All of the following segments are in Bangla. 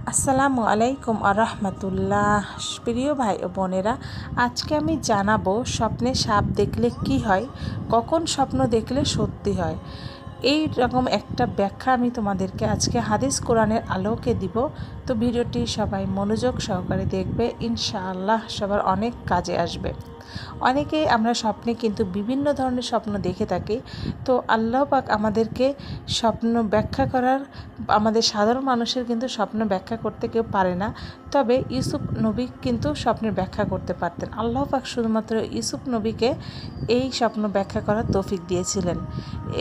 আসসালামু আলাইকুম আরহামতুল্লাহ প্রিয় ভাই ও বোনেরা, আজকে আমি জানাব স্বপ্নে সাপ দেখলে কি হয়, কখন স্বপ্ন দেখলে সত্যি হয়। এই রকম একটা ব্যাখ্যা আমি তোমাদেরকে আজকে হাদিস কোরআনের আলোকে দিব। তো ভিডিওটি সবাই মনোযোগ সহকারে দেখবে, ইনশাআল্লাহ সবার অনেক কাজে আসবে। অনেকে আমরা স্বপ্নে কিন্তু বিভিন্ন ধরনের স্বপ্ন দেখে থাকি। তো আল্লাহ পাক আমাদেরকে স্বপ্ন ব্যাখ্যা করার, আমাদের সাধারণ মানুষের কিন্তু স্বপ্ন ব্যাখ্যা করতে কেউ পারে না। তবে ইউসুফ নবী কিন্তু স্বপ্নের ব্যাখ্যা করতে পারতেন। আল্লাহ পাক শুধুমাত্র ইউসুফ নবীকে এই স্বপ্ন ব্যাখ্যা করার তৌফিক দিয়েছিলেন।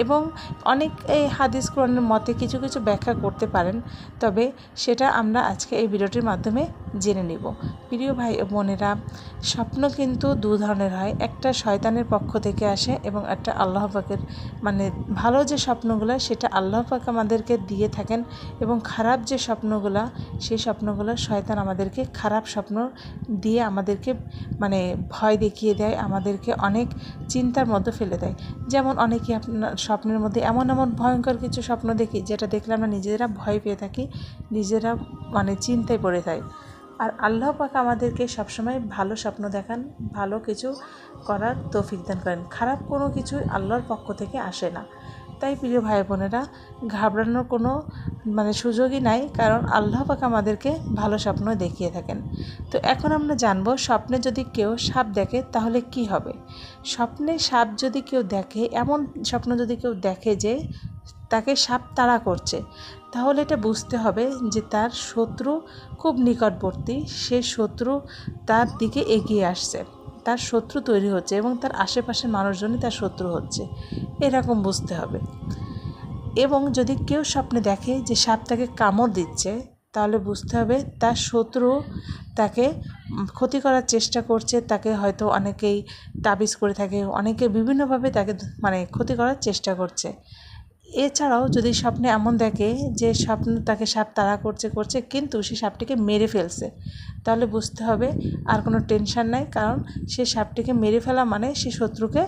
এবং অনেক এই হাদিস কোরআনের মতে কিছু কিছু ব্যাখ্যা করতে পারেন। তবে সেটা আমরা আজকে এই ভিডিওটির মাধ্যমে জেনে নেব। প্রিয় ভাই বোনেরা, স্বপ্ন কিন্তু দু ধরনের হয়। একটা শয়তানের পক্ষ থেকে আসে এবং একটা আল্লাহ পাকের মানে ভালো যে স্বপ্নগুলো সেটা আল্লাহ পাক আমাদেরকে দিয়ে থাকেন এবং খারাপ যে স্বপ্নগুলো, সেই স্বপ্নগুলো শয়তান আমাদেরকে খারাপ স্বপ্ন দিয়ে আমাদেরকে মানে ভয় দেখিয়ে দেয়, আমাদেরকে অনেক চিন্তার মধ্যে ফেলে দেয়। যেমন অনেকে আপনার স্বপ্নের মধ্যে এমন এমন ভয়ঙ্কর কিছু স্বপ্ন দেখি যেটা দেখলে আমরা নিজেরা ভয় পেয়ে থাকি, নিজেরা মানে চিন্তায় পড়ে থাকি আর আল্লাহ পাক আমাদেরকে সবসময় ভালো স্বপ্ন দেখান, ভালো কিছু করার তৌফিক দান করেন। খারাপ কোনো কিছুই আল্লাহর পক্ষ থেকে আসে না। তাই প্রিয় ভাই বোনেরা, ঘাবড়ানোর কোনো মানে সুযোগই নাই, কারণ আল্লাহ পাক আমাদেরকে ভালো স্বপ্ন দেখিয়ে থাকেন। তো এখন আমরা জানব, স্বপ্নে যদি কেউ সাপ দেখে, তাহলে কি হবে? স্বপ্নে সাপ যদি কেউ দেখে, এমন স্বপ্ন যদি কেউ দেখে যে তাকে সাপ তাড়া করছে। তাহলে এটা বুঝতে হবে যে তার শত্রু খুব নিকটবর্তী, সে শত্রু তার দিকে এগিয়ে আসছে। তার শত্রু তৈরি হচ্ছে এবং তার আশেপাশের মানুষজনই তার শত্রু হচ্ছে। এরকম বুঝতে হবে। এবং যদি কেউ স্বপ্নে দেখে যে সাপ তাকে কামড় দিচ্ছে, তাহলে বুঝতে হবে তার শত্রু তাকে ক্ষতি করার চেষ্টা করছে, তাকে হয়তো অনেকেই তাবিজ করে থাকে, অনেকে বিভিন্নভাবে তাকে মানে ক্ষতি করার চেষ্টা করছে। এছাড়াও যদি স্বপ্নে এমন দেখে যে স্বপ্ন তাকে সাপ তাড়া করছে করছে, কিন্তু সে সাপটিকে মেরে ফেলছে, তাহলে বুঝতে হবে আর কোনো টেনশন নাই, কারণ সে সাপটিকে মেরে ফেলা মানে সে শত্রুকে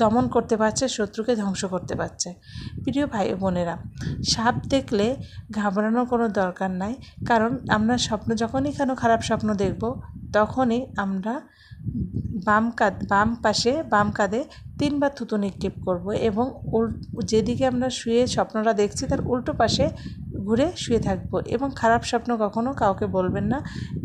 দমন করতে পারছে, শত্রুকে ধ্বংস করতে পারছে। প্রিয় ভাই বোনেরা, সাপ দেখলে ঘাবড়ানোর কোনো দরকার নাই, কারণ আমরা স্বপ্ন যখনই কেন খারাপ স্বপ্ন দেখব, তখনই আমরা বাম কাঁধ বাম পাশে, বাম কাঁধে তিনবার থুতু নিক্ষেপ করব এবং উল, যেদিকে আমরা শুয়ে স্বপ্নটা দেখছি তার উল্টো পাশে ঘুরে শুয়ে থাকব এবং খারাপ স্বপ্ন কখনো কাউকে বলবেন না।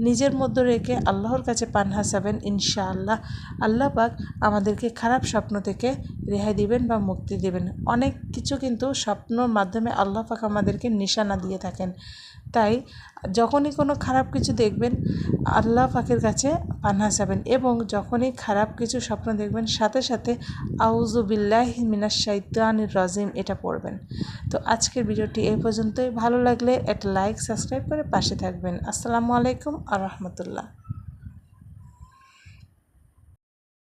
নিজের মধ্যে রেখে আল্লাহর কাছে পান হাসাবেন ইনশাআল্লাহ। আল্লাহ পাক আমাদেরকে খারাপ স্বপ্ন থেকে রেহাই দিবেন বা মুক্তি দেবেন। অনেক কিছু কিন্তু স্বপ্নর মাধ্যমে আল্লাহ পাক আমাদেরকে নিশানা দিয়ে থাকেন। তাই যখনই কোনো খারাপ কিছু দেখবেন, আল্লাহ পাকের কাছে পান্না যাবেন এবং যখনই খারাপ কিছু স্বপ্ন দেখবেন, সাথে সাথে আউজুবিল্লাহ মিনাস শাইতানির রাজিম এটা পড়বেন। তো আজকের ভিডিওটি এই পর্যন্তই। ভালো লাগলে একটা লাইক সাবস্ক্রাইব করে পাশে থাকবেন। আসসালামু আলাইকুম আর রহমতুল্লাহ।